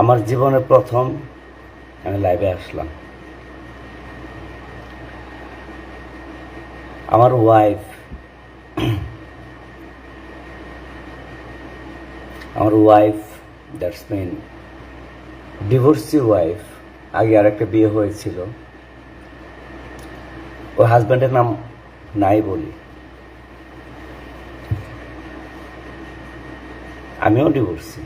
আমার জীবনে প্রথম আমি লাইভে আসলাম। আমার ওয়াইফ আমার wife that's mean divorcee wife আগে আর একটা বিয়ে হয়েছিল। ওর হাজব্যান্ডের নাম নাই বলি। আমিও ডিভোর্সি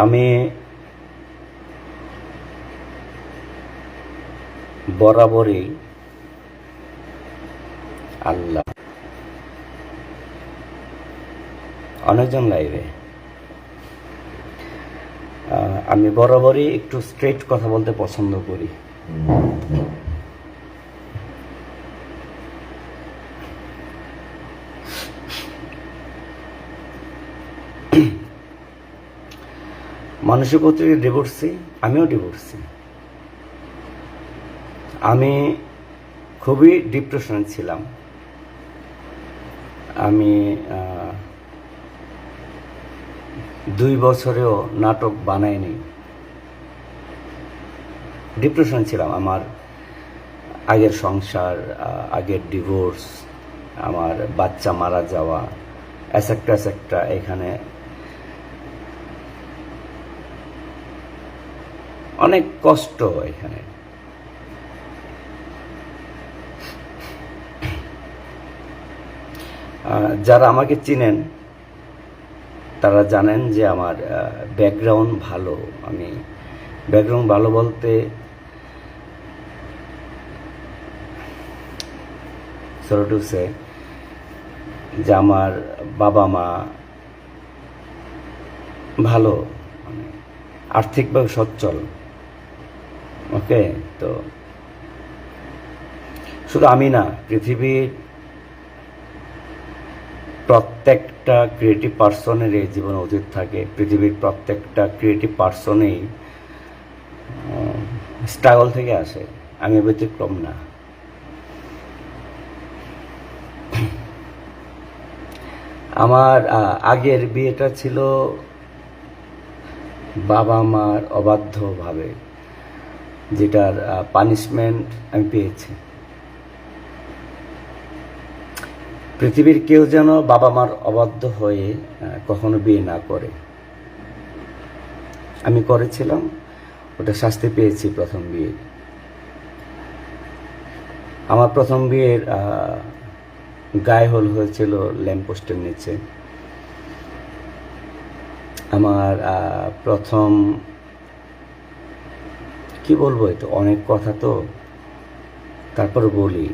আমি বরাবরই আল্লাহ। অনেকজন লাইভে আমি বরাবরই একটু স্ট্রেট কথা বলতে পছন্দ করি। মানুষের প্রতি ডিভোর্সি আমিও ডিভোর্সি আমি খুবই ডিপ্রেশনে ছিলাম। আমি দুই বছরেও নাটক বানাইনি। ডিপ্রেশন ছিলাম। আমার আগের সংসার আগের ডিভোর্স আমার বাচ্চা মারা যাওয়া অ্যাসেক্টা অ্যাসেক্টা এখানে অনেক কষ্ট এখানে। যারা আমাকে চিনেন, তারা জানেন যে আমার ব্যাকগ্রাউন্ড ভালো। আমি ব্যাকগ্রাউন্ড ভালো বলতে সরি টু সে, যে আমার বাবা মা ভালো মানে আর্থিকভাবে সচ্ছল। ওকে, তো শুধু আমি না, পৃথিবীর প্রত্যেকটা ক্রিয়েটিভ পার্সনের এই জীবনে অতীত থাকে। পৃথিবীর প্রত্যেকটা ক্রিয়েটিভ পার্সনেই স্ট্রাগল থেকে আসে। আমি ব্যতিক্রম না। আমার আগের বিয়েটা ছিল বাবা মার অবাধ্যভাবে। যেটার পানিশমেন্ট আমি পেয়েছি। পৃথিবীর কেউ যেন বাবা মার অবাধ্য হয়ে কখনো বিয়ে না করে। আমি করেছিলাম, ওটা শাস্তি পেয়েছি প্রথম বিয়ে। আমার প্রথম বিয়ের গায়ে হল হয়েছিল ল্যাম্পপোস্টের নিচে। আমার প্রথম কি বলব এটা অনেক কথা তো, তারপর বলি।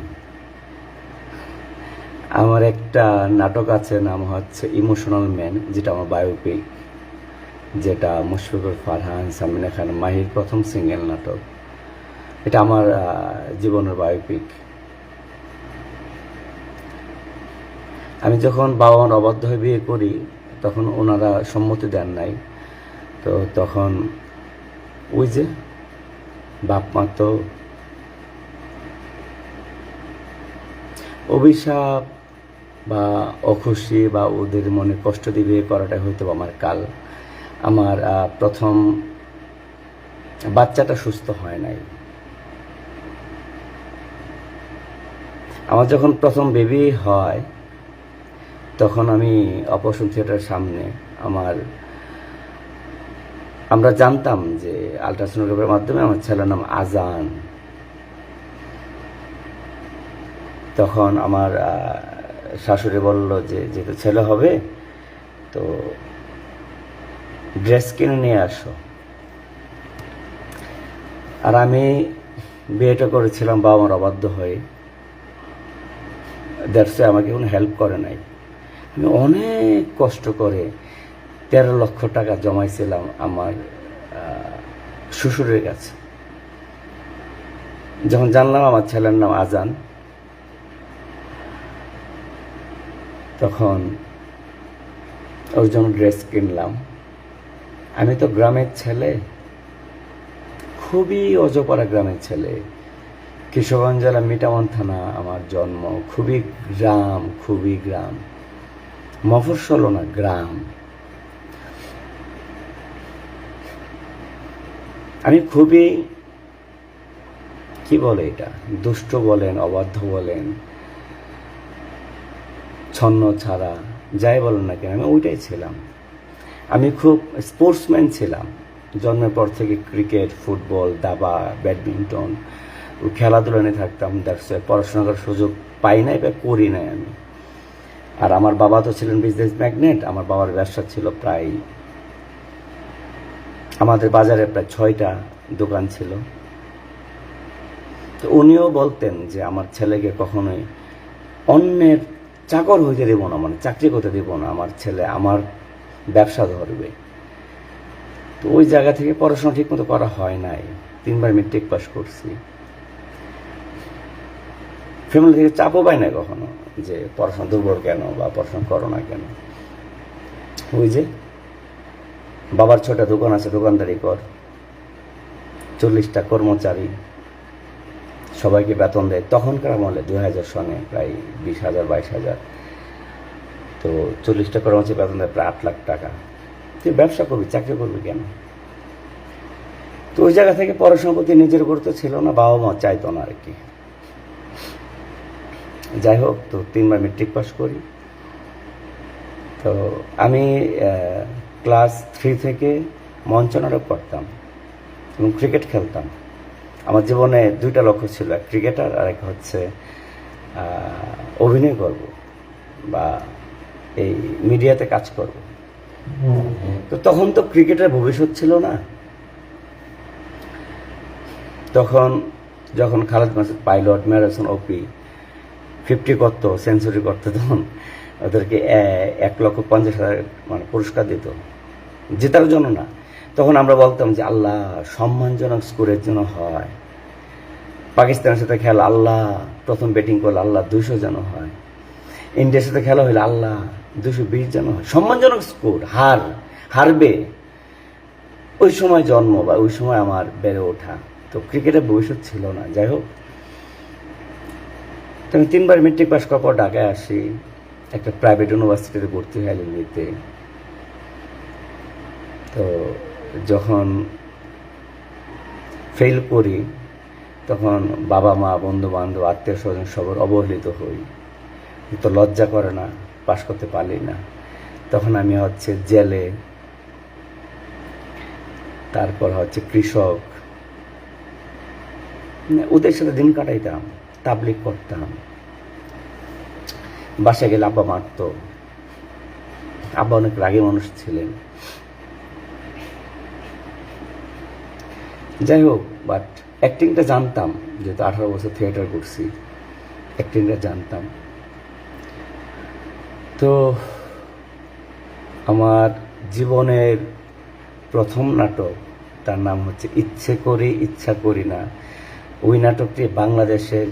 আমার একটা নাটক আছে, নাম হচ্ছে ইমোশনাল ম্যান যেটা আমার বায়োপিক যেটা মুশফিকুর ফারহান, সামিনা খান মাহির প্রথম সিঙ্গেল নাটক। এটা আমার জীবনের বায়োপিক আমি যখন বাবা মার অবাধ্য হয়ে বিয়ে করি, তখন ওনারা সম্মতি দেন নাই। তো তখন ওই যে বাপ মা তো অভিশাপ বা অখুশি বা ওদের মনে কষ্ট দিয়ে বিয়ে করাটা হয়তো আমার কাল। আমার প্রথম বাচ্চাটা সুস্থ হয় নাই। আমার যখন প্রথম বেবি হয়, তখন আমি অপারেশন থিয়েটারের সামনে আমার আমরা জানতাম যে আলট্রাসোনোগ্রাফের মাধ্যমে আমার ছেলের নাম আজান। তখন আমার শাশুড়ি বলল যে যেহেতু ছেলে হবে, তো ড্রেস কিনে নিয়ে আসো। আর আমি বিয়েটা করেছিলাম বাবা মার অবাধ্য হয়ে। দ্যাটসে আমাকে কোনো হেল্প করে নাই। আমি অনেক কষ্ট করে তেরো লক্ষ টাকা জমাইছিলাম আমার শ্বশুরের কাছে। যখন জানলাম আমার ছেলের নাম আজান, তখন ওর জন্য ড্রেস কিনলাম। আমি তো গ্রামের ছেলে, খুবই অজপাড়া গ্রামের ছেলে। কিশোরগঞ্জ জেলা মিটামন থানা আমার জন্ম, খুবই গ্রাম খুবই গ্রাম। মফস্বল না, গ্রাম। আমি খুবই, কি বলে এটা? দুষ্ট বলেন, অবাধ্য বলেন, ছন্ন ছাড়া, যাই বলেন না কেন, আমি ওইটাই ছিলাম। আমি খুব স্পোর্টসম্যান ছিলাম। জন্মের পর থেকে ক্রিকেট ফুটবল দাবা ব্যাডমিন্টন খেলাধুলা নিয়ে থাকতাম দ্যাটস পড়াশোনা করার সুযোগ পাই নাই বা করি নাই আমি। আর আমার বাবা তো ছিলেন বিজনেস ম্যাগনেট আমার বাবার ব্যবসা ছিল প্রায় আমাদের বাজারে প্রায় ছয়টা দোকান ছিল। তো উনিও বলতেন যে, আমার ছেলেকে কখনোই অন্যের চাকর হইতে দেবো না মানে চাকরি করতে দেবো না, আমার ছেলে আমার ব্যবসা ধরবে। তো ওই জায়গা থেকে পড়াশোনা ঠিক মতো করা হয় নাই। তিনবার মেট্রিক পাস করছি। ফ্যামিলি থেকে চাপও পাই না কখনো যে, পড়াশোনা দুর্বল কেন বা পড়াশোনা করো না কেন? ওই যে বাবার ছটা দোকান আছে, দোকানদারি কর। চল্লিশটা কর্মচারী সবাইকে বেতন দেয়। তখনকার আমলে দুই হাজার সনে প্রায় বিশ হাজার বাইশ হাজার তো চল্লিশটা কর্মচারী বেতন দেয় প্রায় আট লাখ টাকা। তুই ব্যবসা করবি, চাকরি করবি কেন? তো ওই জায়গা থেকে পড়াশোনার প্রতি নিজের গুরুত্ব ছিল না, বাবা মা চাইতো না আর কি যাই হোক, তো তিনবার মেট্রিক পাস করি। তো আমি ক্লাস থ্রি থেকে মঞ্চ নাটক করতাম এবং ক্রিকেট খেলতাম। আমার জীবনে দুইটা লক্ষ্য ছিল, এক ক্রিকেটার আর এক হচ্ছে অভিনয় করব বা এই মিডিয়াতে কাজ করব। তো তখন তো ক্রিকেটের ভবিষ্যৎ ছিল না। তখন যখন খালেদ মাসুদ পাইলট, ম্যারাথন, ওপি, ফিফটি করতো, সেঞ্চুরি করতো তখন। ওদেরকে এক লক্ষ পঞ্চাশ হাজার মানে পুরস্কার দিত। জেতার জন্য না। তখন আমরা বলতাম যে, আল্লাহ, সম্মানজনক স্কোরের জন্য হয়। পাকিস্তানের সাথে খেলা, আল্লাহ, প্রথম ব্যাটিং করলে আল্লাহ দুশো যেন হয়। ইন্ডিয়ার সাথে খেলা হইলে আল্লাহ দুশো বিশ যেন হয়। সম্মানজনক স্কোর, হার, হারবে। ওই সময় জন্ম বা ওই সময় আমার বেড়ে ওঠা। তো ক্রিকেটের ভবিষ্যৎ ছিল না। যাই হোক। তো আমি তিনবার মেট্রিক পাস করার পর ঢাকায় আসি। একটা প্রাইভেট ইউনিভার্সিটিতে ভর্তি হয় এলএলবিতে তো যখন ফেল করি, তখন বাবা, মা বন্ধু বান্ধব আত্মীয় স্বজন সবার অবহেলিত হই। তো লজ্জা করে না, পাশ করতে পারলি না। তখন আমি হচ্ছে জেলে, তারপর হচ্ছে কৃষক। মানে ওদের সাথে দিন কাটাইতাম তাবলিক করতাম। বাসায় গেলে আব্বা মারতো। আব্বা অনেক রাগী মানুষ ছিলেন। যাই হোক বাট অ্যাক্টিংটা জানতাম, যেহেতু আঠারো বছর থিয়েটার করছি অ্যাক্টিংটা জানতাম। তো আমার জীবনের প্রথম নাটক, তার নাম হচ্ছে ইচ্ছে করি, ইচ্ছা করি না। ওই নাটকটি বাংলাদেশের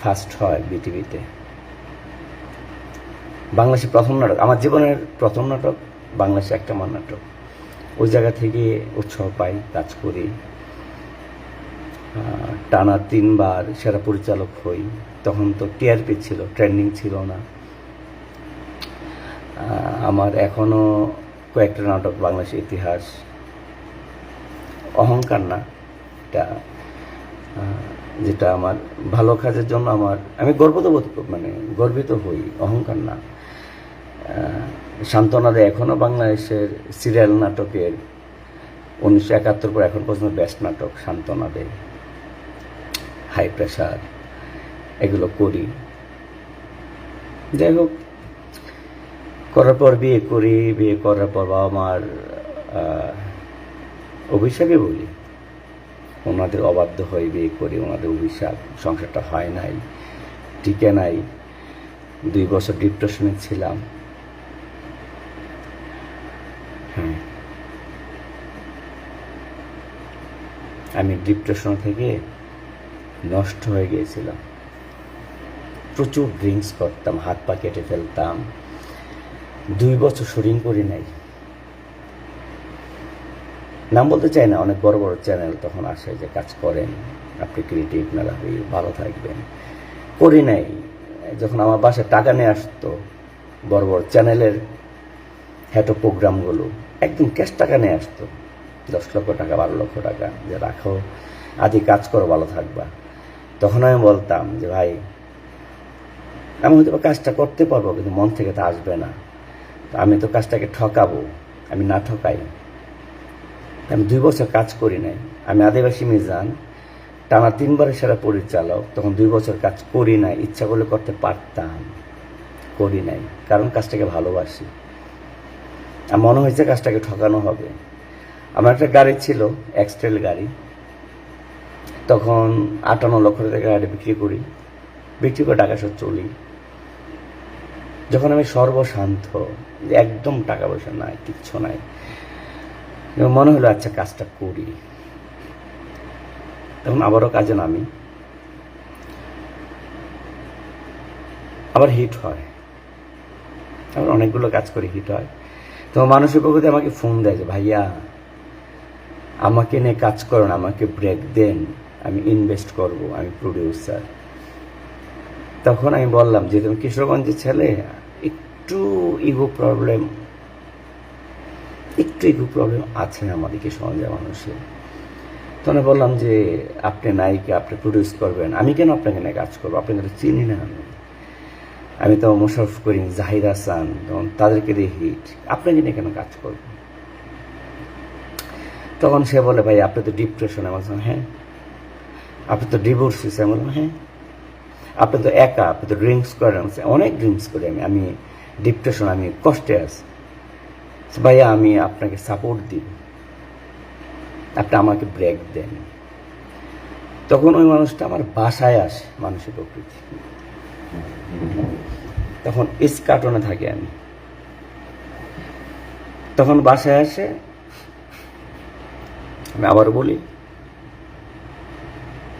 ফার্স্ট হয় বিটিভিতে বাংলাদেশের প্রথম নাটক আমার জীবনের প্রথম নাটক বাংলাদেশে একটা আমার নাটক। ওই জায়গা থেকে উৎসাহ পাই কাজ করি। টানা তিনবার সেরা পরিচালক হই। তখন তো টিআরপি ছিল ট্রেন্ডিং ছিল না। আমার এখনও কয়েকটা নাটক বাংলাদেশের ইতিহাস। অহংকার না এটা যেটা আমার ভালো কাজের জন্য আমার আমি গর্বিত বোধ করি, মানে গর্বিত হই অহংকার না। সান্ত্বনা দেয় এখনও বাংলাদেশের সিরিয়াল নাটকের। উনিশশো একাত্তর পর এখন পর্যন্ত বেস্ট নাটক সান্ত্বনা দেয়। হাই প্রেশার এগুলো করি। যাই হোক, করার পর বিয়ে করি, বিয়ে করার পর বাবা মার অভিশাপে বলি। ওনাদের অবাধ্য হয়ে বিয়ে করি, ওনাদের অভিশাপ, সংসারটা হয় নাই, টিকে নাই। দুই বছর ডিপ্রেশনে ছিলাম। আমি ডিপ্রেশন থেকে নষ্ট হয়ে গিয়েছিলাম। প্রচুর ড্রিঙ্কস করতাম, হাত পা কেটে ফেলতাম। দুই বছর শুটিং করি নাই। নাম বলতে চাই না, অনেক বড় বড় চ্যানেল তখন আসে যে কাজ করেন, আপনি ক্রিয়েটিভ মেলাবি ভালো থাকবেন। করি নাই। যখন আমার বাসায় টাকা নিয়ে আসতো, বড় বড় চ্যানেলের হেটো প্রোগ্রামগুলো একদম ক্যাশ টাকা নিয়ে আসতো। দশ লক্ষ টাকা, বারো লক্ষ টাকা। যে রাখো, আদি কাজ করো, ভালো থাকবা। তখন আমি বলতাম যে, ভাই, আমি হয়তো কাজটা করতে পারব, কিন্তু মন থেকে তা আসবে না। আমি তো কাজটাকে ঠকাবো, আমি না ঠকাই। আমি দুই বছর কাজ করি নাই। আমি আদিবাসী মিজান টানা তিনবারের সেরা পরিচালক। তখন দুই বছর কাজ করি নাই, ইচ্ছা করলে করতে পারতাম। করি নাই, কারণ কাজটাকে ভালোবাসি। মনে হয়েছে কাজটাকে ঠকানো হবে। আমার একটা গাড়ি ছিল এক্সটেল গাড়ি। তখন আটান্ন লক্ষ টাকা গাড়ি বিক্রি করি। বিক্রি করে টাকা সব চলি। যখন আমি সর্বশান্ত যে একদম টাকা পয়সা নাই, কিচ্ছু নাই। মনে হলো আচ্ছা কাজটা করি। তখন আবারও কাজে নামি। আবার হিট হয়। আবার অনেকগুলো কাজ করে হিট হয়। তো মানুষের পক্ষে আমাকে ফোন দেয় যে, ভাইয়া, আমাকে নিয়ে কাজ করুন আমাকে ব্রেক দেন, আমি ইনভেস্ট করব, আমি প্রডিউসার তখন আমি বললাম যে তুমি কিশোরগঞ্জের ছেলে, একটু ইগো প্রবলেম একটু ইগো প্রবলেম আছে আমাদেরকে সমাজের মানুষের। তখন বললাম যে, আপনি নায়িকা, আপনি প্রডিউস করবেন, আমি কেন আপনাকে নিয়ে কাজ করব? আপনাকে তো চিনি না আমি। আমি তো মোশারফ করিম জাহির হাসান, তখন তাদেরকে দিয়ে হিট আপনাকে নিয়ে কেন কাজ করব তখন সে বলে, ভাই, আপনি তো ডিপ্রেশনে আমি বললাম হ্যাঁ। আপনি তো ডিভোর্স হয়েছে আমি বললাম হ্যাঁ। আপনি তো একা, আপনি তো ড্রিঙ্কস করেন। অনেক ড্রিঙ্কস করি আমি। আমি ডিপ্রেশন আমি কষ্টে আছি। ভাইয়া আমি আপনাকে সাপোর্ট দিই আপনি আমাকে ব্রেক দেন। তখন ওই মানুষটা আমার বাসায় আসে, মানুষের প্রকৃতি। তখন ইস্কাটনে থাকি আমি। তখন বাসায় আসে আমি আবার বলি,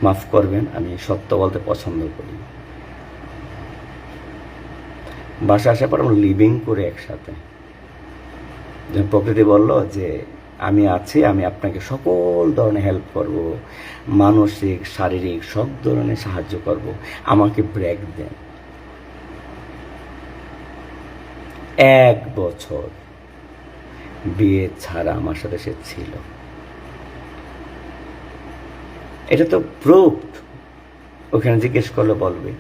মাফ করবেন, আমি সত্য বলতে পছন্দ করি। বাসা আসার পর আমরা লিভিং করে একসাথে। প্রকৃতি বলল যে আমি আছি, আমি আপনাকে সকল ধরনের হেল্প করব, মানসিক, শারীরিক সব ধরনের সাহায্য করব। আমাকে ব্রেক দেন। এক বছর বিয়ে ছাড়া আমার সাথে সে ছিল। এটা তো প্রুফড ওখানে জিজ্ঞেস করলে বলবে,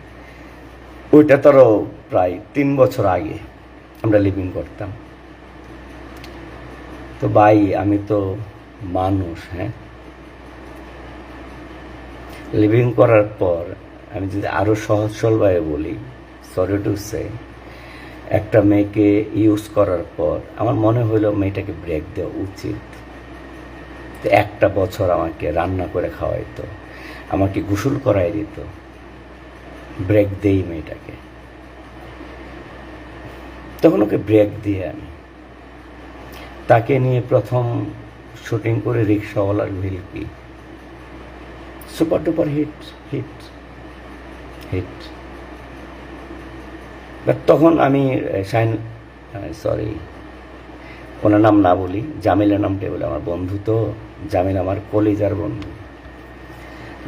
ওইটা তারও প্রায় তিন বছর আগে আমরা লিভিং করতাম। তো ভাই, আমি তো মানুষ হ্যাঁ? লিভিং করার পর আমি যদি আরও সহজ সরলভাবে বলি সরি টু সে একটা মেয়েকে ইউজ করার পর আমার মনে হলো মেয়েটাকে ব্রেক দেওয়া উচিত। তো একটা বছর আমাকে রান্না করে খাওয়াইতো, আমাকে গোসল করাই দিত ব্রেক দেই মেয়েটাকে। তখন ওকে ব্রেক দিয়ে আমি তাকে নিয়ে প্রথম শুটিং করে রিক্সাওয়ালার ভিলকি super duper hit hit hit. তখন আমি শাইন সরি, ওনার নাম না বলি, জামিলের নামটা বলে, আমার বন্ধু তো, জামিল আমার কলিজার বন্ধু।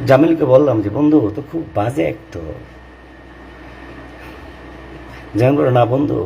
জামিলকে বললাম যে, বন্ধু তো খুব বাজে যেমন করে না বন্ধু